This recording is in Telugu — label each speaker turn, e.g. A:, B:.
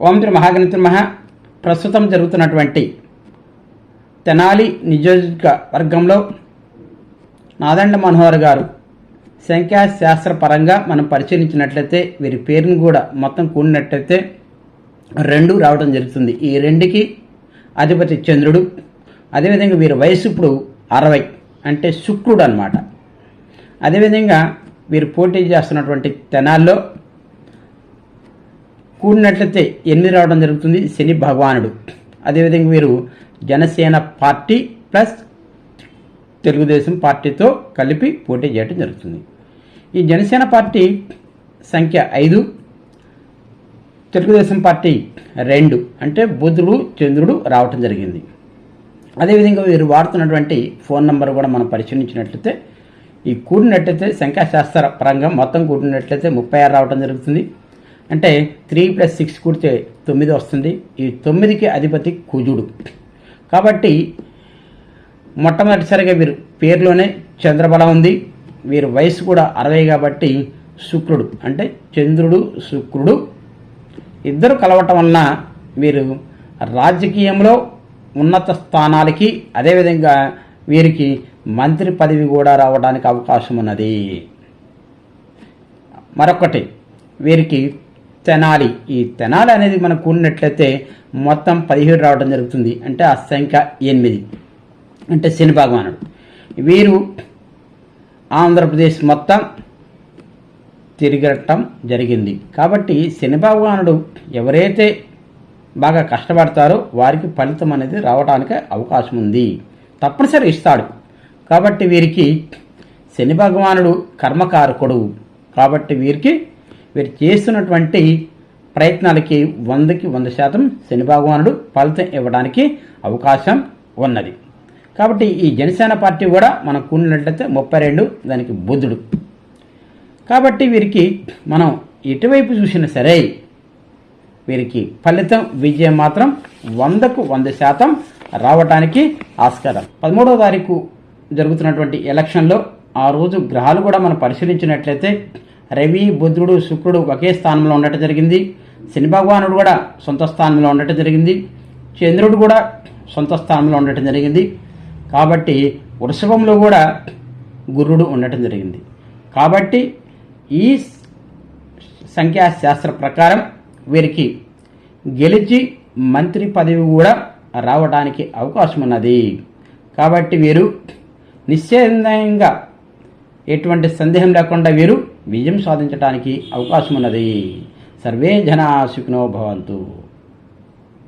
A: ఓం శ్రీ మహాగణిత మహా ప్రస్తుతం జరుగుతున్నటువంటి తెనాలి నియోజకవర్గంలో నాదండ మనోహర్ గారు సంఖ్యాశాస్త్ర పరంగా మనం పరిశీలించినట్లయితే వీరి పేరును కూడా మొత్తం కూడినట్లయితే రెండు రావడం జరుగుతుంది. ఈ రెండుకి అధిపతి చంద్రుడు అదేవిధంగా వీరి వయసు ఇప్పుడు అరవై అంటే శుక్రుడు అనమాట అదేవిధంగా వీరు పోటీ చేస్తున్నటువంటి తెనాల్లో కూడినట్లయితే ఎనిమిది రావడం జరుగుతుంది. శని భగవానుడు. అదేవిధంగా వీరు జనసేన పార్టీ ప్లస్ తెలుగుదేశం పార్టీతో కలిపి పోటీ చేయడం జరుగుతుంది. ఈ జనసేన పార్టీ సంఖ్య ఐదు తెలుగుదేశం పార్టీ రెండు అంటే బుధుడు చంద్రుడు రావటం జరిగింది. అదేవిధంగా వీరు వాడుతున్నటువంటి ఫోన్ నంబర్ కూడా మనం పరిశీలించినట్లయితే ఈ కూడినట్లయితే సంఖ్యాశాస్త్ర పరంగా మొత్తం కూడినట్లయితే ముప్పై ఆరు రావడం జరుగుతుంది. అంటే త్రీ ప్లస్ సిక్స్ కూడితే తొమ్మిది వస్తుంది. ఈ తొమ్మిదికి అధిపతి కుజుడు. కాబట్టి మొట్టమొదటిసారిగా వీరు పేరులోనే చంద్రబలం ఉంది. వీరి వయసు కూడా అరవై కాబట్టి శుక్రుడు. అంటే చంద్రుడు శుక్రుడు. ఇద్దరు కలవటం వలన వీరు రాజకీయంలో ఉన్నత స్థానాలకి అదేవిధంగా వీరికి మంత్రి పదవి కూడా రావడానికి అవకాశం ఉన్నది. మరొకటి వీరికి తెనాలి. ఈ తెనాలి అనేది మనం కూడినట్లయితే మొత్తం పదిహేడు రావడం జరుగుతుంది. అంటే ఆ సంఖ్య ఎనిమిది. అంటే శని భగవానుడు. వీరు ఆంధ్రప్రదేశ్ మొత్తం తిరిగటం జరిగింది. కాబట్టి శని భగవానుడు ఎవరైతే బాగా కష్టపడతారో వారికి ఫలితం అనేది రావడానికి అవకాశం ఉంది. తప్పనిసరి ఇస్తాడు. కాబట్టి వీరికి శని భగవానుడు కర్మకారకుడు. కాబట్టి వీరికి వీరు చేస్తున్నటువంటి ప్రయత్నాలకి వందకి వంద శాతం శని భగవానుడు ఫలితం ఇవ్వడానికి అవకాశం ఉన్నది. కాబట్టి ఈ జనసేన పార్టీ కూడా మనం కూడినట్లయితే ముప్పై రెండు దానికి బుద్ధుడు. కాబట్టి వీరికి మనం ఎటువైపు చూసినా సరే వీరికి ఫలితం విజయం మాత్రం వందకు వంద శాతం రావటానికి ఆస్కారం. పదమూడవ తారీఖు జరుగుతున్నటువంటి ఎలక్షన్లో ఆ రోజు గ్రహాలు కూడా మనం పరిశీలించినట్లయితే రవి బుధుడు శుక్రుడు ఒకే స్థానంలో ఉండటం జరిగింది. శని భగవానుడు కూడా సొంత స్థానంలో ఉండటం జరిగింది. చంద్రుడు కూడా సొంత స్థానంలో ఉండటం జరిగింది. కాబట్టి వృషభంలో కూడా గురుడు ఉండటం జరిగింది. కాబట్టి ఈ సంఖ్యాశాస్త్ర ప్రకారం వీరికి గెలిచి మంత్రి పదవి కూడా రావడానికి అవకాశం ఉన్నది. కాబట్టి వీరు నిశ్చయంగా ఎటువంటి సందేహం లేకుండా వీరు విజయం సాధించడానికి అవకాశం ఉన్నది సర్వే జనా సుఖినో భవంతు.